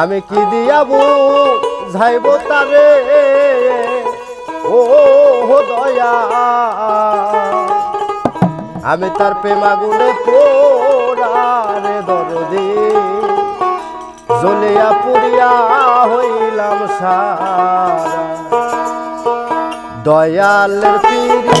আমি কি দিয়াবু যাইব তারে? ও হো দয়া আমি তার প্রেমাগুনে পোড়ারে দরদি। জলিয়া পুরিয়া হইলাম সারা। দয়ালের পিড়ি